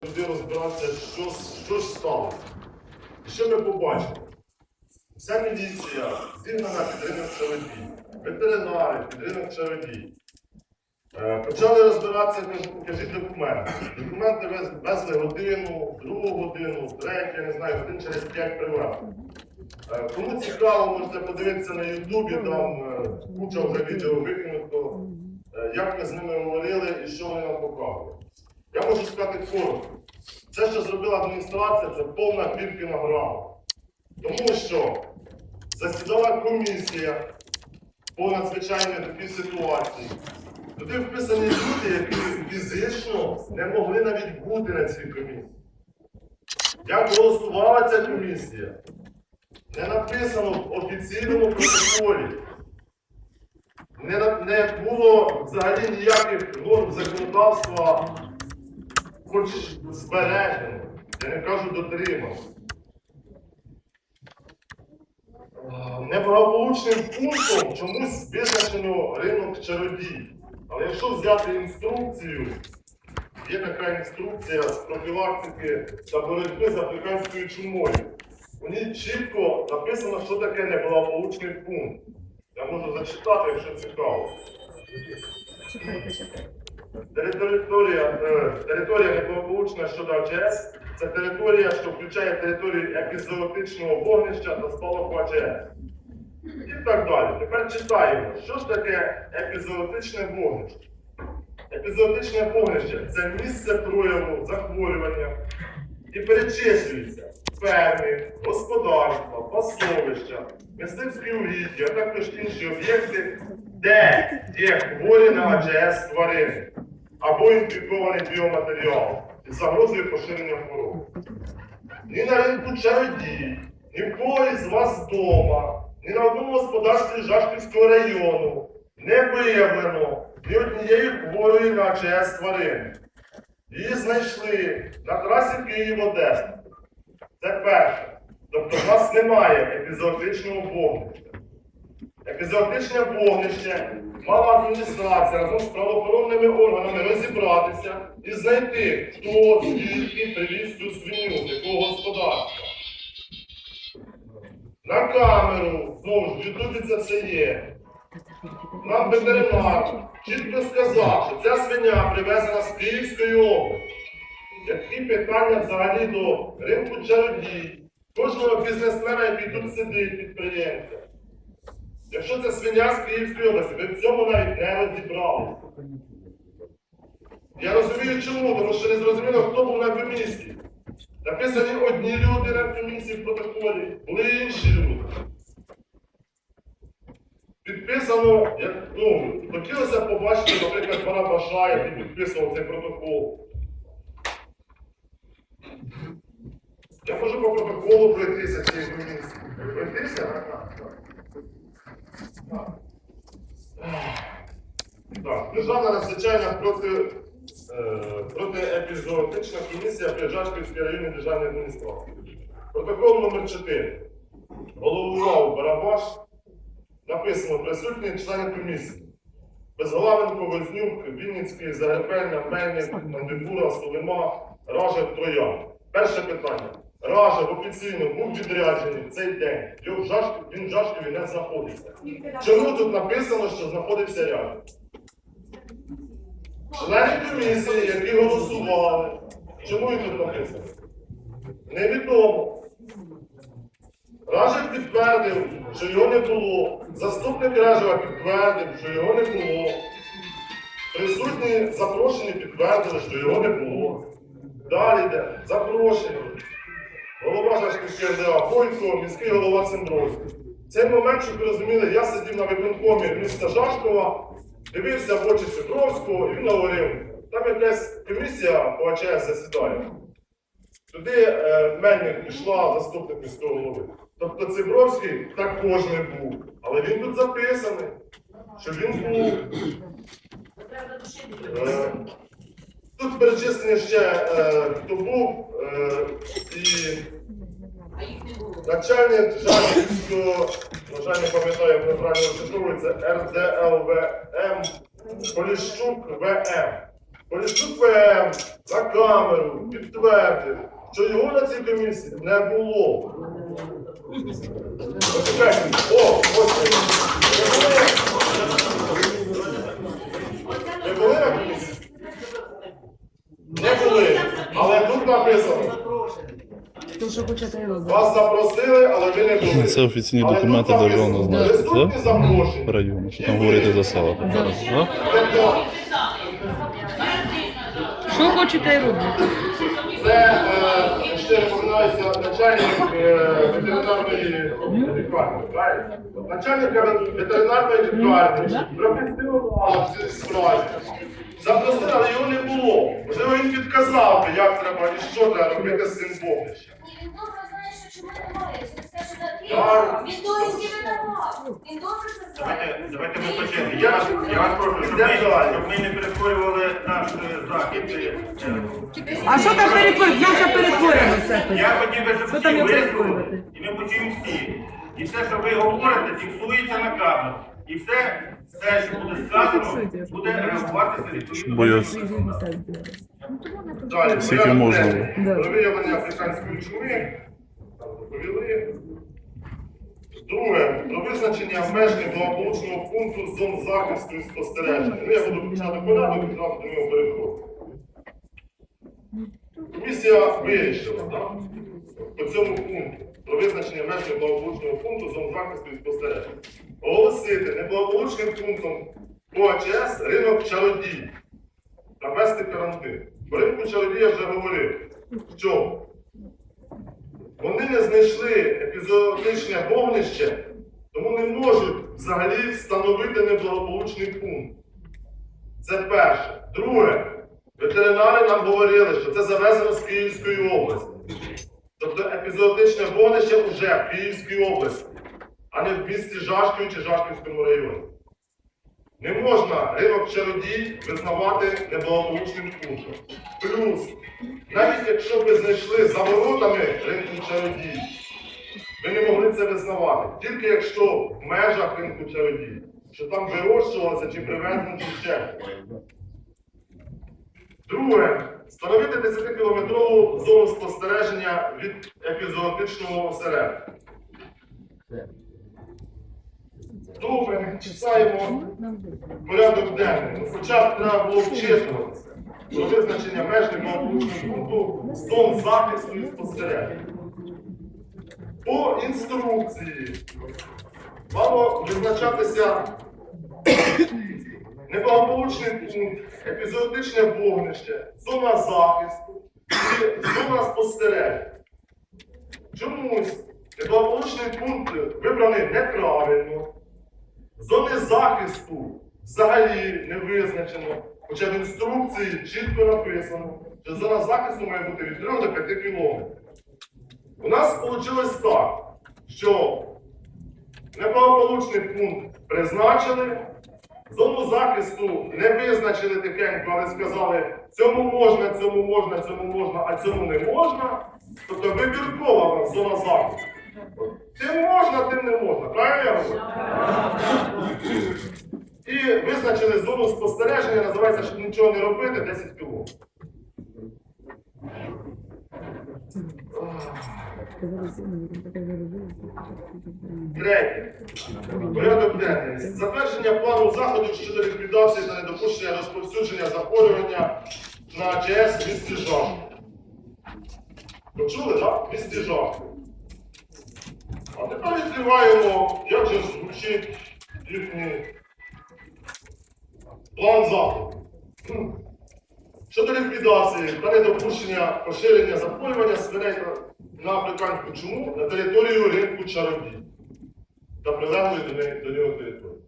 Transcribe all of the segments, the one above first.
туди розбиратися, що, що ж сталося. І що ми побачили? Вся міліція зігнана під ринок Чаводій, ветеринари під ринок Чаводій. Е, Почали розбиратися, кажу, покажіть документи. Документи везли годину, другу годину, третю, я не знаю, годин через п'ять привезли. Е, Кому цікаво, можете подивитися на Ютубі, там е, куча вже відео викинуто, е, як ми з ними говорили і що вони нам показували. Я можу сказати коротко. Все, що зробила адміністрація, це повна піркіна грама. Тому що засідала комісія по надзвичайній такій ситуації. Туди вписані люди, які фізично не могли навіть бути на цій комісії. Як голосувала ця комісія? Не написано в офіційному протоколі. Не, не було взагалі ніяких норм законодавства, хоч збережено. Я не кажу дотримано. Е, Неблагополучним пунктом чомусь визначено ринок чародій. Але якщо взяти інструкцію, є така інструкція з профілактики та боротьби з африканською чумою. У ній чітко написано, що таке неблагополучний пункт. Я можу зачитати, якщо цікаво. Читайте, читайте. Територія, е, територія неблагополучна щодо АЧС це територія, що включає територію епізоотичного вогнища та спалаху АЧС. І так далі. Тепер читаємо, що ж таке епізоотичне вогнище. Епізоотичне вогнище це місце прояву захворювання і перечислюється ферми, господарства, пасовища, мисливські угіддя, а також інші об'єкти, де є хворі на АЧС тварини або інфікований біоматеріал із загрозою поширення хвороби. Ні на ринку чародій, ні в кого із вас вдома, ні на одному господарстві Жашківського району не виявлено ні однієї хворої на АЧС тварини. Її знайшли на трасі Київ-Одеса. Це перше. Тобто в нас немає епізоотичного вогнища. Епізоотичне вогнище мала адміністрація разом з правоохоронними органами розібратися і знайти, хто звідки привіз цю свиню, якого господарства. На камеру, знову ж, в Ютубі це все є. Нам ветеринар чітко сказав, що ця свиня привезена з Київської області. Які питання взагалі до ринку чародій, кожного бізнесмена, який тут сидить, підприємця. Якщо це свиня з Київської області, ви в цьому навіть не розібралися. Я розумію чому, тому що не зрозуміло, хто був на комісії. Написані одні люди на комісії в протоколі, були інші люди. Підписано, як, ну, хотілося побачити, наприклад, пана Баша, який підписував цей протокол. Я можу по протоколу пройтися цієї комісії. Пройтися? Так, Державна надзвичайна проти, е, протиепізоотична комісія при Жашківській районній державній адміністрації. Протокол номер 4. Головував Барабаш. Написано присутні члени комісії. Безглавенко, Вознюк, Вінницький, Загребельня, Мельник, Мандибура, Солима, Ражев, Троян. Перше питання. Ражев офіційно був відряджений в цей день. Він в Жашкові не знаходиться. Чому тут написано, що знаходився рядом? Члени комісії, які голосували. Чому їх тут написано? Невідомо. Ражев підтвердив, що його не було. Заступник Ражева підтвердив, що його не було. Присутні запрошені підтвердили, що його не було. Далі йде запрошені. Голова Жашківської РДА Бойко, міський голова Цендровський. Цей момент, щоб ви розуміли, я сидів на виконкомі міста Жашкова, дивився в очі Цендровського, і він говорив, там якась комісія по АЧС засідає. Туди е, Мельник пішла заступник міського голови. Тобто Цибровський також не був. Але він тут записаний, що він був. Е, Тут перечислені ще е, хто був е, і начальник Жашківського, на жаль, не пам'ятаю, як неправильно вчитується, РДЛВМ Поліщук ВМ. Поліщук ВМ на камеру підтвердив, що його на цій комісії не було. О, ось. Ви були на комісії? Не були. Але тут написано, То, що хочете і вас запросили, але ви не були. Це офіційні Але документи тут державного написано, значення, Присутні запрошені. Що там говорити за села. Да? Тобто, Що хочете і робити. Це е, ще напоминаюся начальник е, ветеринарної лікарні. правильно? Начальника ветеринарної лікарні пропустив в цій справі. Запросили, але його не було. Можливо, він підказав, би, як треба і що треба робити з цим вогнищем. Він добре знає, що чому немає. Через те, що Так. Він до не винував. Він добре це знає. Давайте, давайте ми почнемо. Я вас, я вас прошу, щоб ми, щоб ми не перетворювали наш е, захід. е, А що там перетворюється? Як це перетворюється? Я хотів би, щоб Що всі висловили, перетворювати? і ми почуємо всі. І все, що ви говорите, фіксується на камеру. І все, все, що буде сказано, буде реагуватися відповідно. Бо я Далі, Скільки можна Про виявлення африканської чуми. Там. Друге, про визначення меж благополучного пункту зон захисту і спостереження. Ну, я буду починати порядок і зразу до нього переходити. Комісія вирішила, так? По цьому пункту про визначення меж неблагополучного пункту зон захисту і спостереження. Оголосити неблагополучним пунктом ОАЧС ринок чародій та вести карантин. По ринку я вже говорив, що вони не знайшли епізодичне вогнище, тому не можуть взагалі встановити неблагополучний пункт. Це перше. Друге, ветеринари нам говорили, що це завезено з Київської області. Тобто епізодичне вогнище вже в Київській області, а не в місті Жашків чи Жашківському районі. Не можна ринок чародій визнавати неблагополучним пунктом. Плюс, навіть якщо ви знайшли за воротами ринку чародій, ви не могли це визнавати. Тільки якщо в межах ринку чародій, що там вирощувалося чи привезено, чи ще. Друге, встановити 10-кілометрову зону спостереження від епізоотичного осередку. Добре, читаємо порядок денний. Ну, Хоча б треба було вчитуватися про визначення меж неблагополучного пункту зон захисту і спостереження. По інструкції мало визначатися неблагополучний пункт, епізодичне вогнище, зона захисту і зона спостереження. Чомусь неблагополучний пункт вибраний неправильно. Зони захисту взагалі не визначено, хоча в інструкції чітко написано, що зона захисту має бути від 3 до 5 кілометрів. У нас вийшло так, що неблагополучний пункт призначили, зону захисту не визначили тихенько, але сказали, цьому можна, цьому можна, цьому можна, а цьому не можна. Тобто вибіркова зона захисту. Тим можна, тим не можна. Правильно? І визначили зону спостереження, називається, щоб нічого не робити, 10 кілометрів. Третє. Порядок денний. Затвердження плану заходів щодо ліквідації та недопущення розповсюдження захворювання на АЧС в місті Жах. Почули, так? В місті Жах. А тепер відкриваємо, як же звучить їхній план заходу. Щодо ліквідації та недопущення поширення захворювання свиней на- африканську чуму на територію ринку чародій та прилеглої до, неї- до нього території.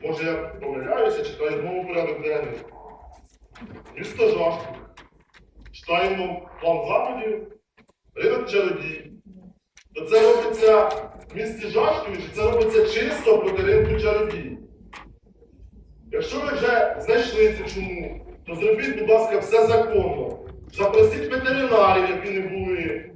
Може я помиляюся, читаю знову порядок денний. Місто Жашків. Читаємо план заходів, ринок чародій. То це робиться в місті Жашкові, чи це робиться чисто проти ринку чародій? Якщо ви вже знайшли цю чуму, то зробіть, будь ласка, все законно. Запросіть ветеринарів, які не були.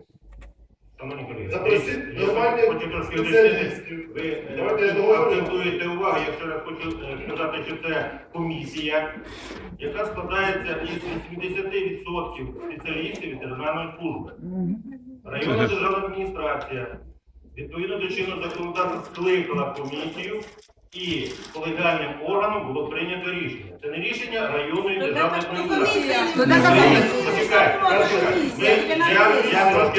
Шановні колеги, Запросіть нормальних хочу трошки спеціалістів. Ви е, Давайте я договорю. акцентуєте увагу, я ще раз хочу е, сказати, що це комісія, яка складається із 80% спеціалістів ветеринарної служби. Районна державна адміністрація відповідно до чинного законодавства скликала комісію і колегіальним органом було прийнято рішення. Це не рішення районної державної адміністрації. Я,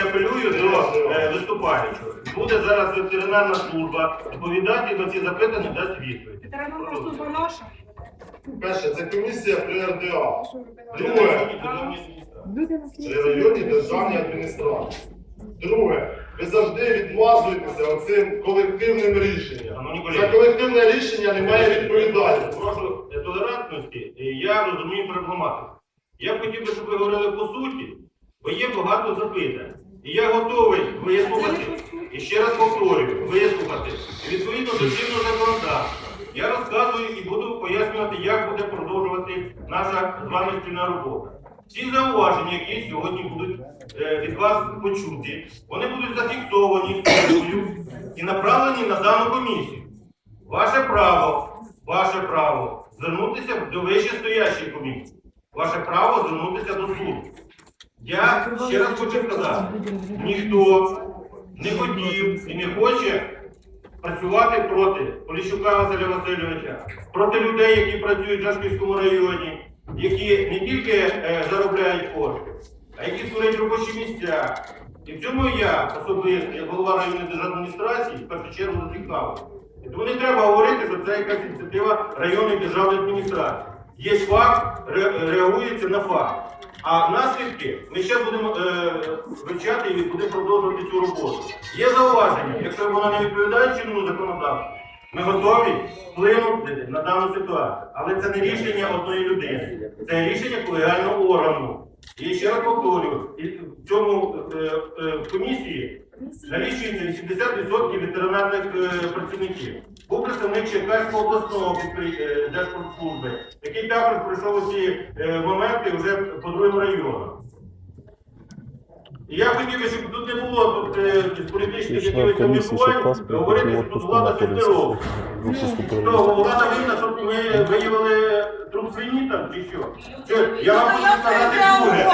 апелюю до е, виступаючих. Буде зараз ветеринарна служба відповідати на ці запитання, дасть відповідь. Перше, це комісія при РДА. Друге, Друге, державні адміністрації. Друге, ви завжди відмазуєтеся оцим колективним рішенням. Шановні За колеги, колективне рішення немає відповідальності. прошу е, толерантності, е, я розумію проблематику. Я б хотів би, щоб ви говорили по суті, бо є багато запитань. І я готовий вислухати, і ще раз повторюю, вислухати. І відповідно до чинного законодавства. Я розказую і буду пояснювати, як буде продовжувати наша з вами спільна робота. Всі зауваження, які сьогодні будуть е, від вас почуті, вони будуть зафіксовані і направлені на дану комісію. Ваше право, ваше право звернутися до вищестоящої комісії. Ваше право звернутися до суду. Я ще раз хочу сказати, ніхто не хотів і не хоче працювати проти Поліщука Василя Васильовича, проти людей, які працюють в Жашківському районі, які не тільки е, заробляють кошти, а які створюють робочі місця. І в цьому я особисто, як голова районної державної адміністрації, в першу чергу зацікавлений. Тому не треба говорити, що це якась ініціатива районної державної адміністрації. Є факт, ре- реагується на факт. А наслідки ми ще будемо е, вивчати і будемо продовжувати цю роботу. Є зауваження, якщо вона не відповідає чинному законодавству, ми готові вплинути на дану ситуацію. Але це не рішення одної людини, це рішення колегіального органу. І ще раз повторюю, в цьому е, е, в комісії налічується 80% ветеринарних е, працівників. Був представник Черкаського обласного е, Держпродслужби, який також пройшов е, моменти вже по другим районам. І я хотів би, щоб тут не було тут е, політичних якихось паспорт говорити, що тут влада робить. Що, влада винна, щоб ми виявили труп свині там чи що? Що, я вам хочу сказати друге.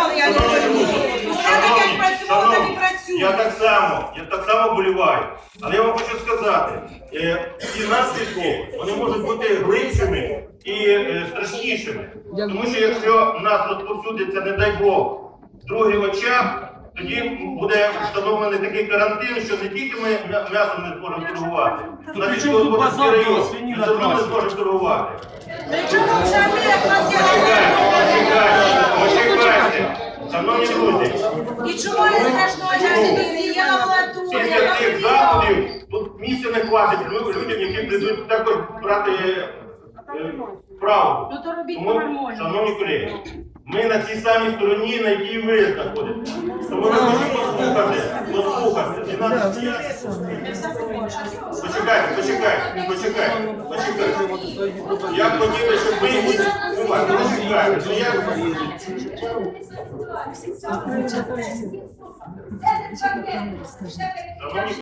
Шановні шановні, Я так само, я так само боліваю. Але я вам хочу сказати, е, ці наслідки вони можуть бути глибшими і е, страшнішими. Тому що якщо нас розповсюдиться, не дай Бог, другий очаг, тоді буде встановлений такий карантин, що не тільки ми м'ясом не зможемо торгувати, на сільськогосподарський район ми все одно не зможемо торгувати. Почекайте, почекайте, шановні друзі. І чому не страшного часу досіяла Після цих заходів тут місця не хватить людям, які прийдуть також брати право. Ну то робіть Тому, по-нормальному. шановні колеги, ми на цій самій стороні, на якій ви знаходитесь. Тому ви хочете послухати, послухати. І нас всі- Почекайте, почекайте, почекайте, почекайте. Я б хотів, би, щоб ви... Почекайте, ну я... Шановні